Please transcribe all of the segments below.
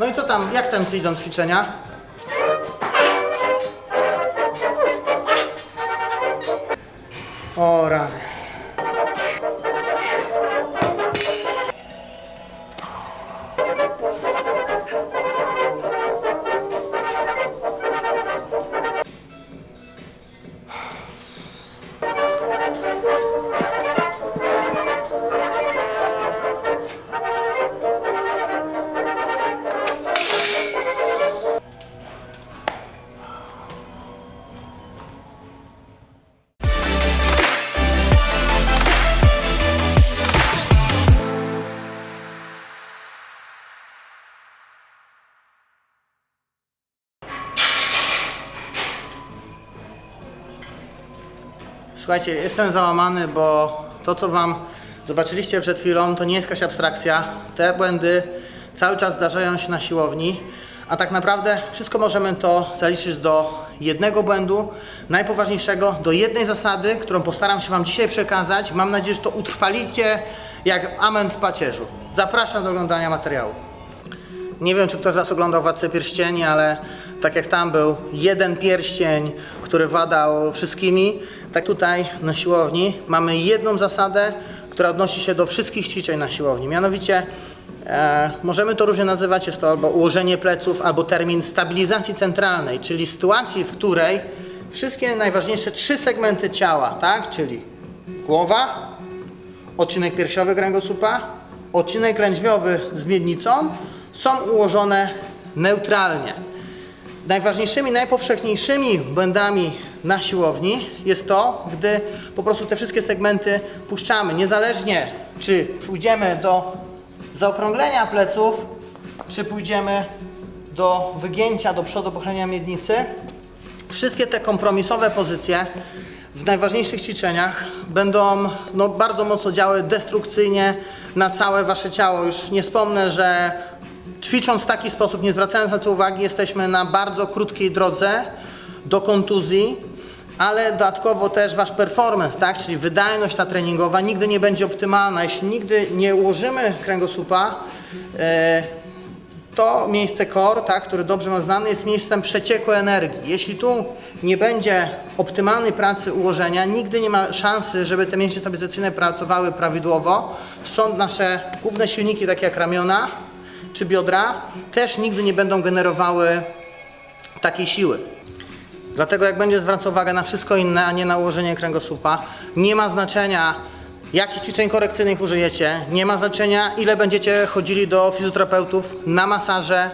No i co tam, jak tam ci idą ćwiczenia? O rany. Słuchajcie, jestem załamany, bo to, co Wam zobaczyliście przed chwilą, to nie jest jakaś abstrakcja. Te błędy cały czas zdarzają się na siłowni, a tak naprawdę wszystko możemy to zaliczyć do jednego błędu, najpoważniejszego, do jednej zasady, którą postaram się Wam dzisiaj przekazać. Mam nadzieję, że to utrwalicie jak amen w pacierzu. Zapraszam do oglądania materiału. Nie wiem, czy ktoś z Was oglądał Władcę Pierścieni, ale tak jak tam był jeden pierścień, który władał wszystkimi, tak tutaj na siłowni mamy jedną zasadę, która odnosi się do wszystkich ćwiczeń na siłowni. Mianowicie e, możemy to różnie nazywać, jest to albo ułożenie pleców, albo termin stabilizacji centralnej, czyli sytuacji, w której wszystkie najważniejsze trzy segmenty ciała, tak, czyli głowa, odcinek piersiowy kręgosłupa, odcinek lędźwiowy z miednicą są ułożone neutralnie. Najważniejszymi, najpowszechniejszymi błędami na siłowni jest to, gdy po prostu te wszystkie segmenty puszczamy, niezależnie czy pójdziemy do zaokrąglenia pleców, czy pójdziemy do wygięcia do przodu pochylenia miednicy, wszystkie te kompromisowe pozycje w najważniejszych ćwiczeniach będą no, bardzo mocno działały destrukcyjnie na całe wasze ciało. Już nie wspomnę, że ćwicząc w taki sposób, nie zwracając na to uwagi, jesteśmy na bardzo krótkiej drodze do kontuzji, ale dodatkowo też wasz performance, tak? czyli wydajność ta treningowa nigdy nie będzie optymalna. Jeśli nigdy nie ułożymy kręgosłupa, e, to miejsce core, tak, który dobrze ma znany, jest miejscem przecieku energii. Jeśli tu nie będzie optymalnej pracy ułożenia, nigdy nie ma szansy, żeby te mięśnie stabilizacyjne pracowały prawidłowo. Stąd nasze główne silniki, takie jak ramiona czy biodra, też nigdy nie będą generowały takiej siły. Dlatego jak będzie zwracał uwagę na wszystko inne, a nie na ułożenie kręgosłupa, nie ma znaczenia jakich ćwiczeń korekcyjnych użyjecie, nie ma znaczenia ile będziecie chodzili do fizjoterapeutów na masaże,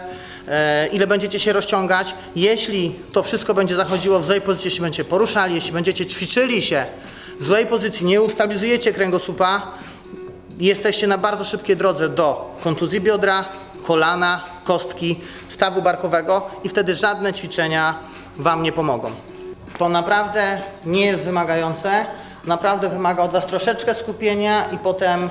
e, ile będziecie się rozciągać. Jeśli to wszystko będzie zachodziło w złej pozycji, jeśli będziecie poruszali, jeśli będziecie ćwiczyli się w złej pozycji, nie ustabilizujecie kręgosłupa, jesteście na bardzo szybkiej drodze do kontuzji biodra, kolana, kostki, stawu barkowego i wtedy żadne ćwiczenia Wam nie pomogą. To naprawdę nie jest wymagające, naprawdę wymaga od Was troszeczkę skupienia i potem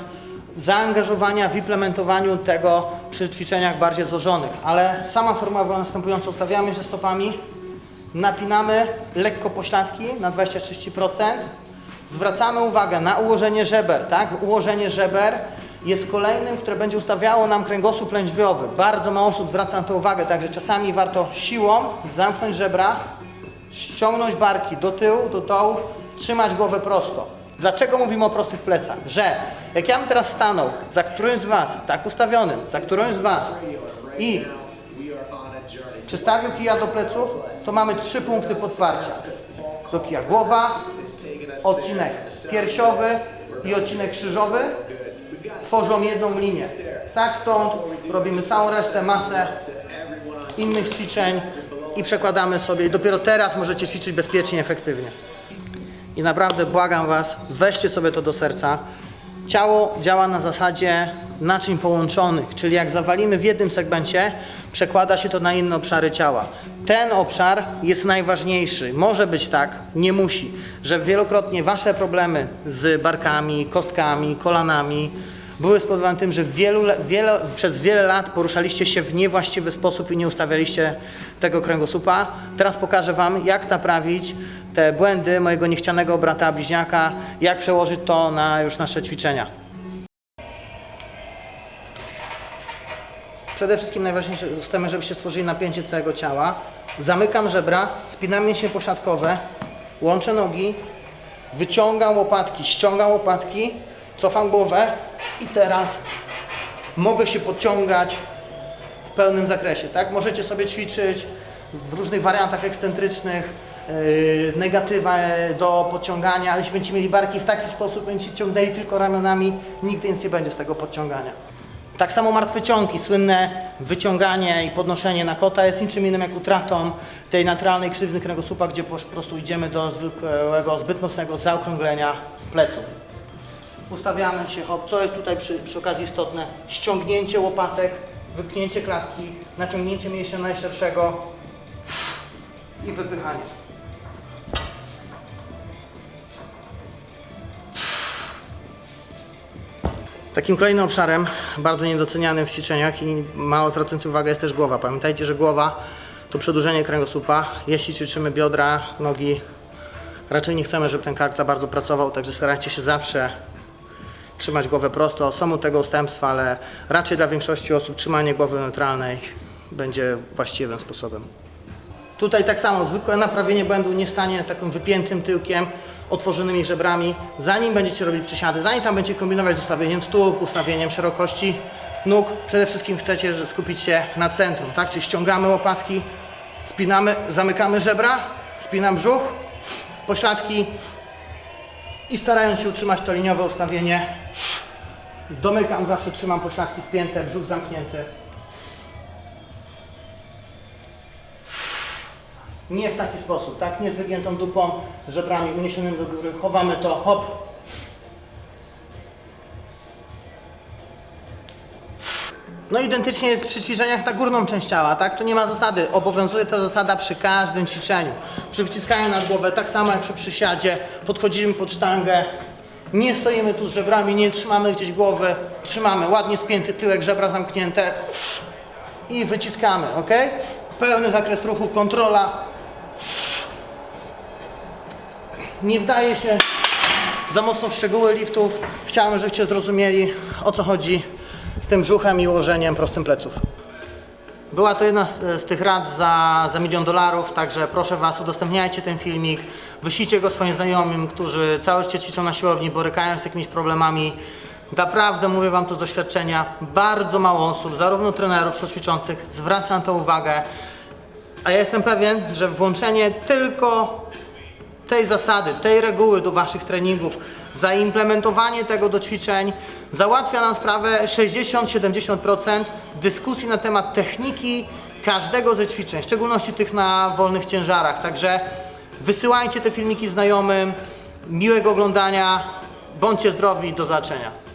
zaangażowania w implementowaniu tego przy ćwiczeniach bardziej złożonych. Ale sama formuła była następująca. Ustawiamy się stopami, napinamy lekko pośladki na 20-30%, zwracamy uwagę na ułożenie żeber, tak? Ułożenie żeber jest kolejnym, które będzie ustawiało nam kręgosłup lędźwiowy. Bardzo mało osób zwraca na to uwagę, także czasami warto siłą zamknąć żebra, ściągnąć barki do tyłu, do dołu, trzymać głowę prosto. Dlaczego mówimy o prostych plecach? Że jak ja bym teraz stanął za którymś z Was, tak ustawionym, za którymś z Was i przystawił kija do pleców, to mamy trzy punkty podparcia. Do kija głowa, odcinek piersiowy i odcinek krzyżowy tworzą jedną linię. Tak stąd robimy całą resztę, masę innych ćwiczeń i przekładamy sobie. I dopiero teraz możecie ćwiczyć bezpiecznie, efektywnie. I naprawdę błagam Was, weźcie sobie to do serca. Ciało działa na zasadzie naczyń połączonych, czyli jak zawalimy w jednym segmencie, przekłada się to na inne obszary ciała. Ten obszar jest najważniejszy. Może być tak, nie musi, że wielokrotnie Wasze problemy z barkami, kostkami, kolanami były spowodowane tym, że wielu, le- wiele, przez wiele lat poruszaliście się w niewłaściwy sposób i nie ustawialiście tego kręgosłupa. Teraz pokażę Wam, jak naprawić te błędy mojego niechcianego brata bliźniaka, jak przełożyć to na już nasze ćwiczenia. Przede wszystkim najważniejsze, chcemy, żebyście stworzyli napięcie całego ciała. Zamykam żebra, spinam mięśnie pośladkowe, łączę nogi, wyciągam łopatki, ściągam łopatki, cofam głowę i teraz mogę się podciągać w pełnym zakresie, tak? Możecie sobie ćwiczyć w różnych wariantach ekscentrycznych, yy, negatywa do podciągania, ale jeśli będziecie mieli barki w taki sposób, będziecie ciągnęli tylko ramionami, nigdy nic nie będzie z tego podciągania. Tak samo martwe ciągi, słynne wyciąganie i podnoszenie na kota jest niczym innym jak utratą tej naturalnej krzywdy kręgosłupa, gdzie po prostu idziemy do zwykłego, zbyt mocnego zaokrąglenia pleców. Ustawiamy się, hop, co jest tutaj przy, przy okazji istotne, ściągnięcie łopatek, wypchnięcie klatki, naciągnięcie mięśnia najszerszego i wypychanie. Takim kolejnym obszarem, bardzo niedocenianym w ćwiczeniach i mało zwracającym uwagę jest też głowa. Pamiętajcie, że głowa to przedłużenie kręgosłupa. Jeśli ćwiczymy biodra, nogi, raczej nie chcemy, żeby ten kark za bardzo pracował, także starajcie się zawsze trzymać głowę prosto. Są u tego ustępstwa, ale raczej dla większości osób trzymanie głowy neutralnej będzie właściwym sposobem. Tutaj tak samo, zwykłe naprawienie błędu nie stanie z takim wypiętym tyłkiem, otworzonymi żebrami. Zanim będziecie robić przysiady, zanim tam będziecie kombinować z ustawieniem stóp, ustawieniem szerokości nóg, przede wszystkim chcecie skupić się na centrum, tak? Czyli ściągamy łopatki, spinamy, zamykamy żebra, spinam brzuch, pośladki i starając się utrzymać to liniowe ustawienie, domykam, zawsze trzymam pośladki spięte, brzuch zamknięty. Nie w taki sposób, tak? Nie z wygiętą dupą, żebrami uniesionymi do góry. Chowamy to, hop. No identycznie jest przy ćwiczeniach na górną część ciała, tak? Tu nie ma zasady. Obowiązuje ta zasada przy każdym ćwiczeniu. Przy wciskaniu nad głowę, tak samo jak przy przysiadzie, podchodzimy pod sztangę. Nie stoimy tu z żebrami, nie trzymamy gdzieś głowy. Trzymamy ładnie spięty tyłek, żebra zamknięte i wyciskamy, ok? Pełny zakres ruchu, kontrola. Nie wdaje się za mocno w szczegóły liftów. Chciałem, żebyście zrozumieli o co chodzi z tym brzuchem i ułożeniem prostym pleców. Była to jedna z, z tych rad za, za milion dolarów, także proszę Was, udostępniajcie ten filmik, wyślijcie go swoim znajomym, którzy całe życie ćwiczą na siłowni, borykają się z jakimiś problemami. Naprawdę mówię Wam to z doświadczenia, bardzo mało osób, zarówno trenerów, czy ćwiczących, zwraca na to uwagę. A ja jestem pewien, że włączenie tylko tej zasady, tej reguły do Waszych treningów, zaimplementowanie tego do ćwiczeń załatwia nam sprawę 60-70% dyskusji na temat techniki każdego ze ćwiczeń, w szczególności tych na wolnych ciężarach. Także wysyłajcie te filmiki znajomym, miłego oglądania, bądźcie zdrowi, do zobaczenia.